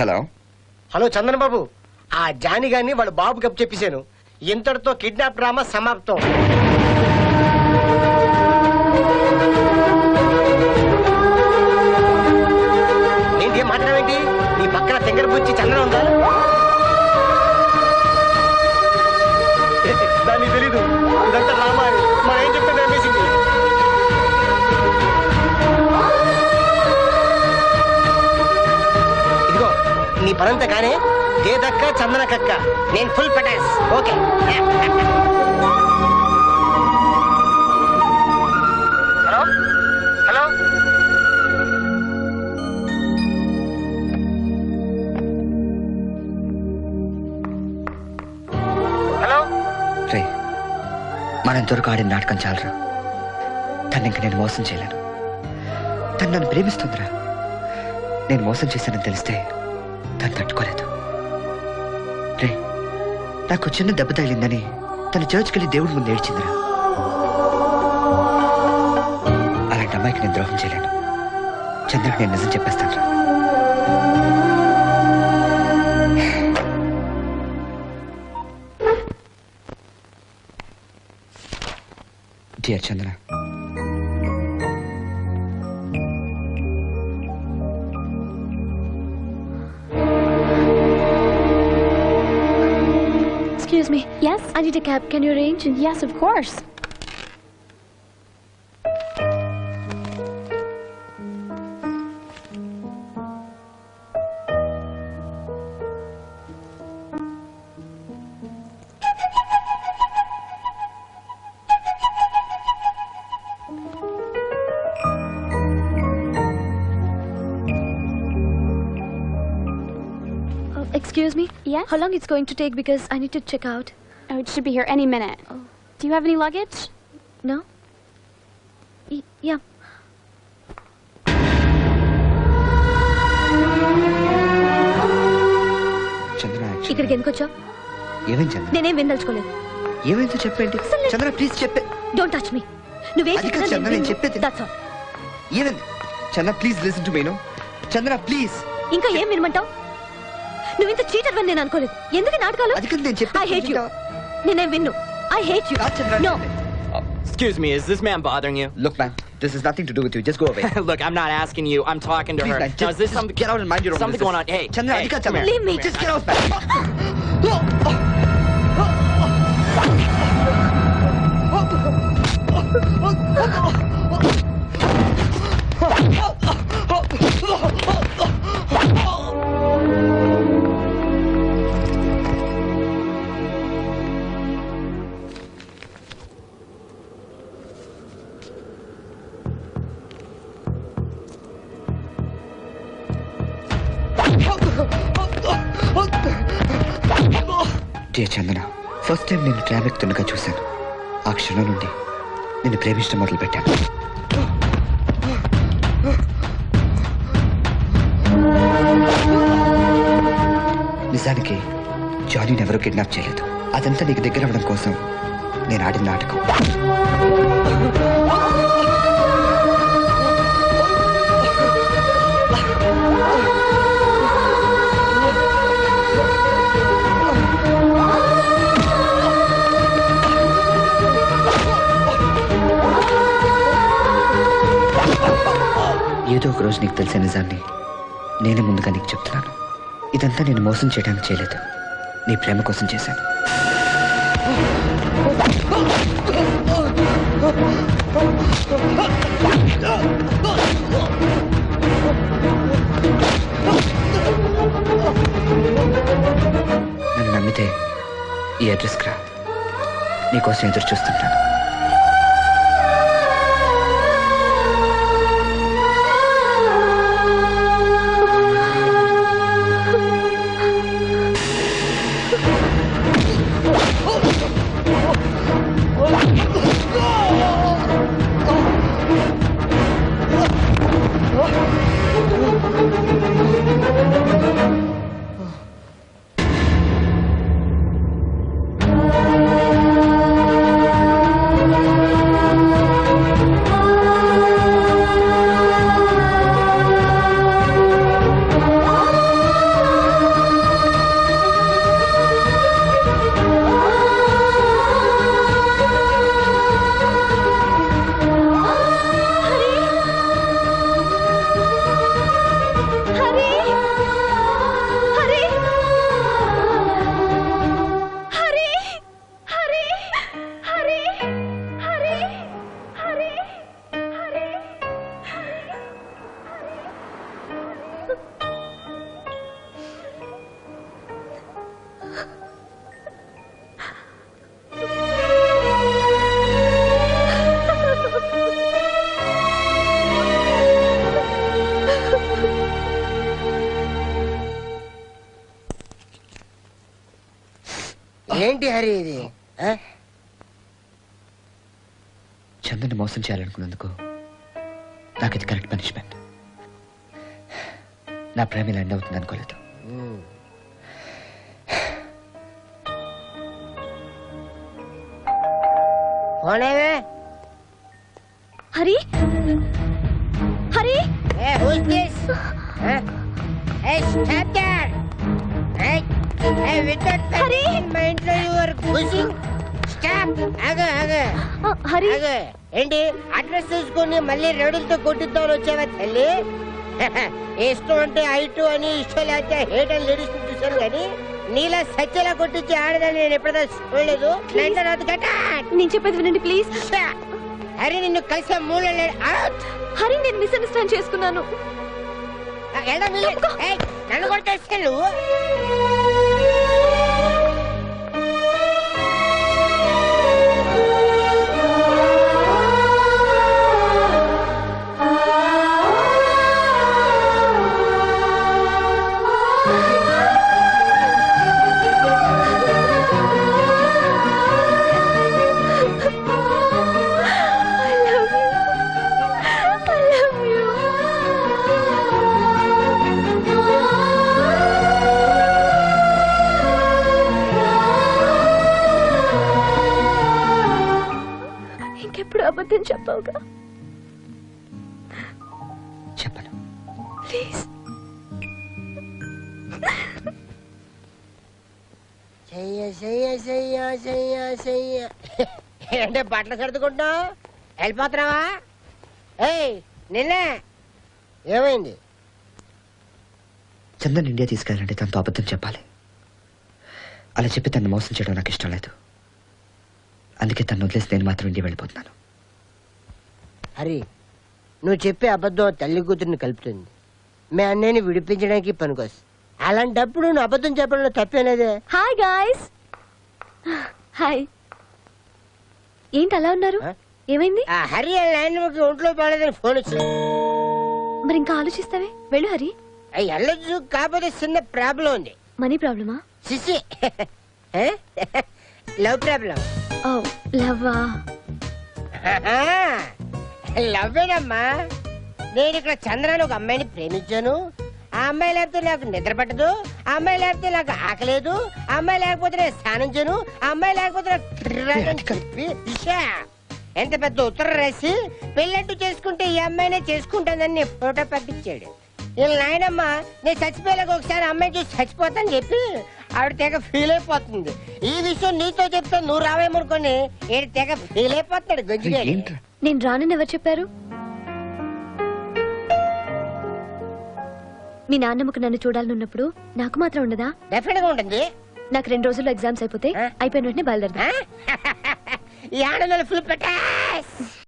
Hello. Hello Chandan బాబు ఆ జాని గారిని వాళ్ళ బాబు కప్పు చెప్పేశాను. ఇంతటితో కిడ్నాప్ డ్రామా సమాప్తం. ఏంటి ఏం మాట్లాడేంటి నీ పక్కన తెంగర బుచ్చి చందనం ఉందా? పనంతా కానీ దేదక్క చందన కక్క. నేను full Pataas. Okay hello hello hello రే మనం ఇంతవరకు ఆడిన నాటకం చాలరా? తను ఇంక నేను మోసం చేయలేను. తను నన్ను ప్రేమిస్తుందిరా. నేను మోసం చేశానని తెలిస్తే తను తట్టుకోలేదు. రే నాకు చిన్న దెబ్బ తగిలిందని తన చర్చ్కి వెళ్ళి దేవుడి ముందు ఏడ్చిందిరా. అలాంటి అమ్మాయికి నేను ద్రోహం చేయలేను. చంద్రకి నేను నిజం చెప్పేస్తాను రా. Dear Chandra. I need a cab. Can you arrange? Yes, of course. Uh, excuse me? Yes? How long it's going to take because I need to check out. Oh, it should be here any minute. Oh. Do you have any luggage? No? Y- yeah. Chandra ఇక్కడికి ఎందుకు వచ్చావు? చంద్ర నేనేం వినదలుచుకోలేదు ఏమైందో Chandra please చెప్పే. Don't touch me నువ్వేం చంద్ర, నేను చెప్పేది. దట్స్ ఆల్ ఏమైంది? చంద్ర ప్లీజ్ లిసన్ టు మీను చంద్ర ప్లీజ్ ఇంకా ఏం వినమంటావు? నువ్వు ఇంత చీటర్ అని నేను అనుకోలేదు. ఎందుకు నాటకాలు? అది నేను ఐ చెప్పేది hate you Nina I hate you. No. Excuse me, is this man bothering you? Look, man, this has nothing to do with you. Just go away. Look, I'm not asking you. I'm talking to Please, her. Man, now, is this something? Get out and mind your own Something going on. Hey, Chandra, hey, come, come here. Leave me. Just get out, man. oh, oh. Oh, oh, oh. Dear Chandana first time నేను traffic ఎక్కుతుండగా చూశాను. ఆ క్షణం నుండి నేను ప్రేమించడం మొదలు పెట్టాను నిజానికి జానీని ఎవరూ కిడ్నాప్ చేయలేదు. అదంతా నీకు దగ్గర అవ్వడం కోసం నేను ఆడిన నాటకం. ఒకరోజు రోజు నీకు తెలిసే నిజాన్ని నేనే ముందుగా నీకు చెప్తున్నాను. ఇదంతా నేను మోసం చేయడానికి చేయలేదు. నీ ప్రేమ కోసం చేశాను. నన్ను నమ్మితే ఈ అడ్రస్కి రా. నీకోసం ఎదురు చూస్తుంటాను. మరి మోసం చేయాలనుకున్నందుకు నాకు ఇది కరెక్ట్ పనిష్మెంట్. నా ప్రేమ ఇలా ఎండ్ అవుతుంది అనుకోలేదు. హరి? హరి? స్టాప్ My ఇంట్లో pushing? Stop! ఆగు, హరి! ఆగు. ఏంటి? అడ్రస్ చూసుకొని మళ్ళీ రెడీలతో కొట్టిద్దామని వచ్చావా తల్లి? ఇష్టం అంటే ఐటు అని ఇష్టం లేకపోతే హేట్ అని లేడీస్ చూశాను కానీ నీలా సత్యలా కొట్టించి ఆడదని నేను ఎప్పుడైనా చూడలేదు. నాట్ గట్ట నేను చెప్పేది వినండి ప్లీజ్ అరే నిన్ను కలిసే మూడు అవుట్ హరి నేను మిస్అండర్స్టాండ్ చేసుకున్నాను. ఏయ్, నన్ను కొట్టేస్తే నువ్వు ఇంకెప్పుడు అబద్ధం చెప్పవుగా? చెప్పను. ప్లీజ్. చెయ్య చెయ్య చెయ్య చెయ్య చెయ్య. ఏంటే బట్టలు సర్దుకుంటున్నావు వెళ్ళిపోతున్నావా? ఏయ్ నిన్నే. ఏమైంది? చందన్ ఇండియా తీసుకెళ్ళాలంటే తనతో అబద్ధం చెప్పాలి. అలా చెప్పి తను మోసం చేయడం నాకు ఇష్టం లేదు. అందుకే తను వదిలేసి నేను మాత్రం ఇండియా వెళ్ళిపోతున్నాను. హరి నువ్వు చెప్పే అబద్ధం తల్లి కూతురిని కలుపుతుంది. మీ అన్నయ్యని విడిపించడానికి పనికొస్. అలాంటప్పుడు నువ్వు అబద్ధం చెప్పడంలో తప్పేలేదే హాయ్ గాయ్స్ హాయ్ ఏంటి అలా ఉన్నారు? ఆ? ఏమైంది? ఆ హరి నాయనమ్మకి ఒంట్లో బాగాలేదని ఫోన్ వచ్చింది. మరి ఇంకా ఆలోచిస్తావే? వెళ్ళు హరి. అవి వెళ్ళొచ్చు కాకపోతే చిన్న ప్రాబ్లం ఉంది. మనీ ప్రాబ్లమా? సిసి. Love problem. ఓ లవ్వా? లవ్వేనమ్మా నేను ఇక్కడ చంద్రాన్ని ఒక అమ్మాయిని ప్రేమించాను. ఆ అమ్మాయి లేకపోతే నాకు నిద్ర పట్టదు. ఆ అమ్మాయి లేకపోతే నాకు ఆకలేదు. ఆ అమ్మాయి లేకపోతే నేను స్నానం చేయను. ఆ అమ్మాయి లేకపోతే నాకు తిరగని చెప్పి ఇషా. ఎంత పెద్ద ఉత్తరం రాసి పెళ్ళంటూ చేసుకుంటే ఈ అమ్మాయినే చేసుకుంటానని ఫోటో పంపించాడు. వీళ్ళ నాయనమ్మ నేను చచ్చిపోయేలాగా ఒకసారి అమ్మాయి చూసి చచ్చిపోతాను చెప్పి ఆవిడ తెగ ఫీల్ అయిపోతుంది. ఈ విషయం నీతో చెప్తే నువ్వు రావేమనుకొని ఈడు తెగ ఫీల్ అయిపోతాడు ఏంట్రా? నేను రానని ఎవరు చెప్పారు? మీ నాన్నమ్మకు నన్ను చూడాలనున్నప్పుడు నాకు మాత్రం ఉండదా? డెఫినెట్గా ఉంటుంది. నాకు రెండు రోజుల్లో ఎగ్జామ్స్ అయిపోతే? అయిపోయిన వెంటనే బయలుదేరదా? ఈ ఆడలో ఫుల్ పెట్టాస్!